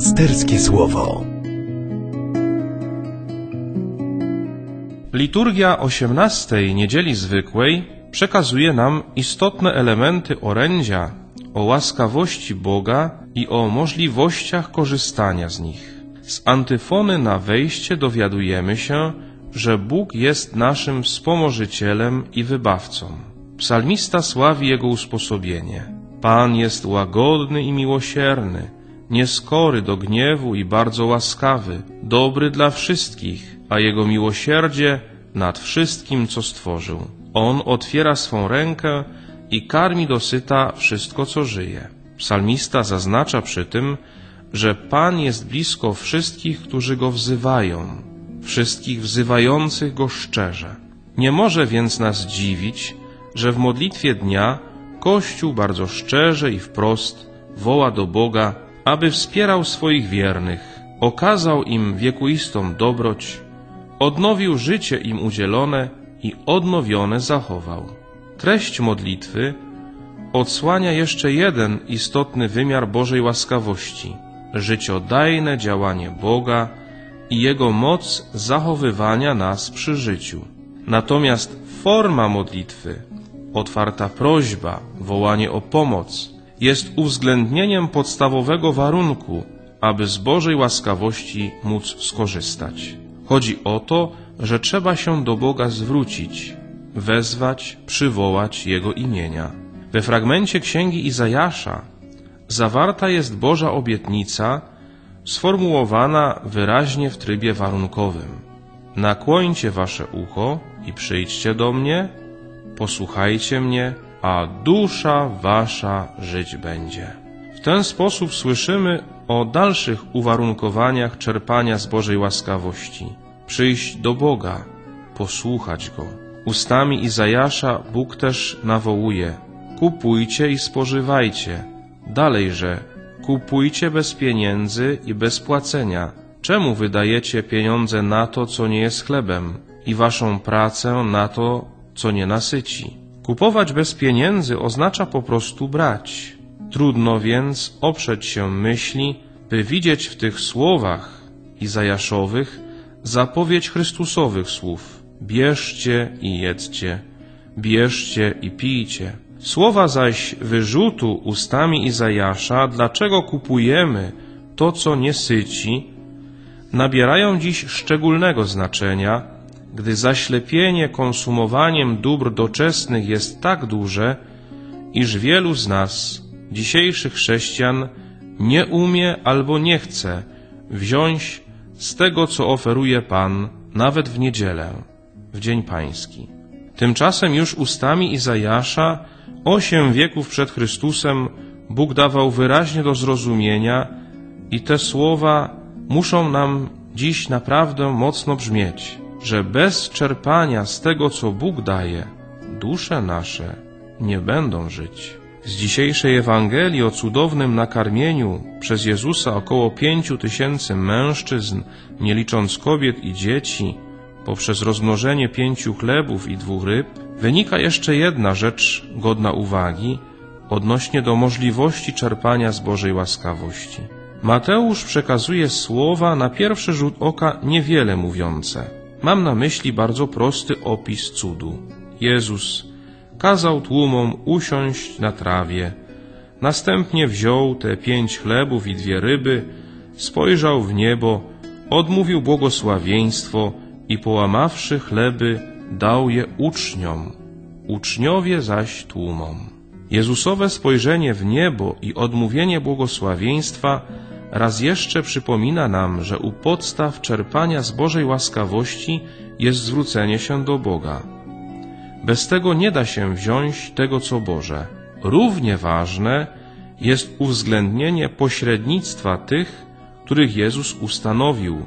Pasterskie Słowo. Liturgia 18 Niedzieli Zwykłej przekazuje nam istotne elementy orędzia o łaskawości Boga i o możliwościach korzystania z nich. Z antyfony na wejście dowiadujemy się, że Bóg jest naszym wspomożycielem i wybawcą. Psalmista sławi Jego usposobienie. Pan jest łagodny i miłosierny, nieskory do gniewu i bardzo łaskawy, dobry dla wszystkich, a Jego miłosierdzie nad wszystkim, co stworzył. On otwiera swą rękę i karmi dosyta wszystko, co żyje. Psalmista zaznacza przy tym, że Pan jest blisko wszystkich, którzy Go wzywają, wszystkich wzywających Go szczerze. Nie może więc nas dziwić, że w modlitwie dnia Kościół bardzo szczerze i wprost woła do Boga, aby wspierał swoich wiernych, okazał im wiekuistą dobroć, odnowił życie im udzielone i odnowione zachował. Treść modlitwy odsłania jeszcze jeden istotny wymiar Bożej łaskawości życiodajne działanie Boga i Jego moc zachowywania nas przy życiu. Natomiast forma modlitwy, otwarta prośba, wołanie o pomoc, jest uwzględnieniem podstawowego warunku, aby z Bożej łaskawości móc skorzystać. Chodzi o to, że trzeba się do Boga zwrócić, wezwać, przywołać Jego imienia. We fragmencie księgi Izajasza zawarta jest Boża obietnica, sformułowana wyraźnie w trybie warunkowym. Nakłońcie wasze ucho i przyjdźcie do mnie, posłuchajcie mnie, a dusza wasza żyć będzie. W ten sposób słyszymy o dalszych uwarunkowaniach czerpania z Bożej łaskawości. Przyjść do Boga, posłuchać Go. Ustami Izajasza Bóg też nawołuje: Kupujcie i spożywajcie. Dalejże, kupujcie bez pieniędzy i bez płacenia. Czemu wydajecie pieniądze na to, co nie jest chlebem, i waszą pracę na to, co nie nasyci? Kupować bez pieniędzy oznacza po prostu brać. Trudno więc oprzeć się myśli, by widzieć w tych słowach Izajaszowych zapowiedź Chrystusowych słów: Bierzcie i jedzcie, bierzcie i pijcie. Słowa zaś wyrzutu ustami Izajasza, dlaczego kupujemy to, co nie syci, nabierają dziś szczególnego znaczenia, gdy zaślepienie konsumowaniem dóbr doczesnych jest tak duże, iż wielu z nas, dzisiejszych chrześcijan, nie umie albo nie chce wziąć z tego, co oferuje Pan, nawet w niedzielę, w Dzień Pański. Tymczasem już ustami Izajasza osiem wieków przed Chrystusem Bóg dawał wyraźnie do zrozumienia i te słowa muszą nam dziś naprawdę mocno brzmieć, że bez czerpania z tego, co Bóg daje, dusze nasze nie będą żyć. Z dzisiejszej Ewangelii o cudownym nakarmieniu przez Jezusa około pięciu tysięcy mężczyzn, nie licząc kobiet i dzieci, poprzez rozmnożenie pięciu chlebów i dwóch ryb, wynika jeszcze jedna rzecz godna uwagi odnośnie do możliwości czerpania z Bożej łaskawości. Mateusz przekazuje słowa na pierwszy rzut oka niewiele mówiące. Mam na myśli bardzo prosty opis cudu. Jezus kazał tłumom usiąść na trawie, następnie wziął te pięć chlebów i dwie ryby, spojrzał w niebo, odmówił błogosławieństwo i połamawszy chleby, dał je uczniom, uczniowie zaś tłumom. Jezusowe spojrzenie w niebo i odmówienie błogosławieństwa raz jeszcze przypomina nam, że u podstaw czerpania z Bożej łaskawości jest zwrócenie się do Boga. Bez tego nie da się wziąć tego, co Boże. Równie ważne jest uwzględnienie pośrednictwa tych, których Jezus ustanowił,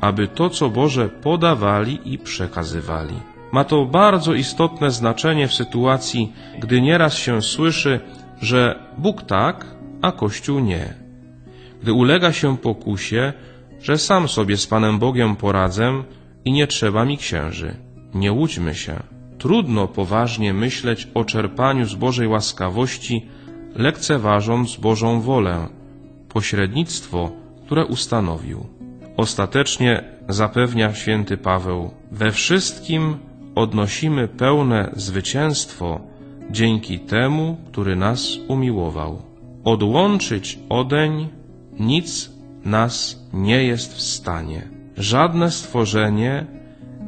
aby to, co Boże podawali i przekazywali. Ma to bardzo istotne znaczenie w sytuacji, gdy nieraz się słyszy, że Bóg tak, a Kościół nie. Gdy ulega się pokusie, że sam sobie z Panem Bogiem poradzę i nie trzeba mi księży. Nie łudźmy się. Trudno poważnie myśleć o czerpaniu z Bożej łaskawości, lekceważąc Bożą wolę, pośrednictwo, które ustanowił. Ostatecznie zapewnia święty Paweł, we wszystkim odnosimy pełne zwycięstwo dzięki temu, który nas umiłował. Odłączyć odeń nic nas nie jest w stanie. Żadne stworzenie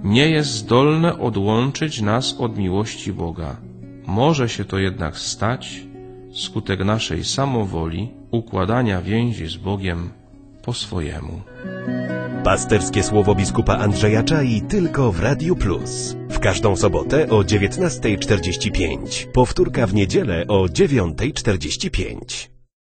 nie jest zdolne odłączyć nas od miłości Boga. Może się to jednak stać skutek naszej samowoli, układania więzi z Bogiem po swojemu. Pasterskie słowo biskupa Andrzeja Czai tylko w Radiu Plus. W każdą sobotę o 19.45. Powtórka w niedzielę o 9.45.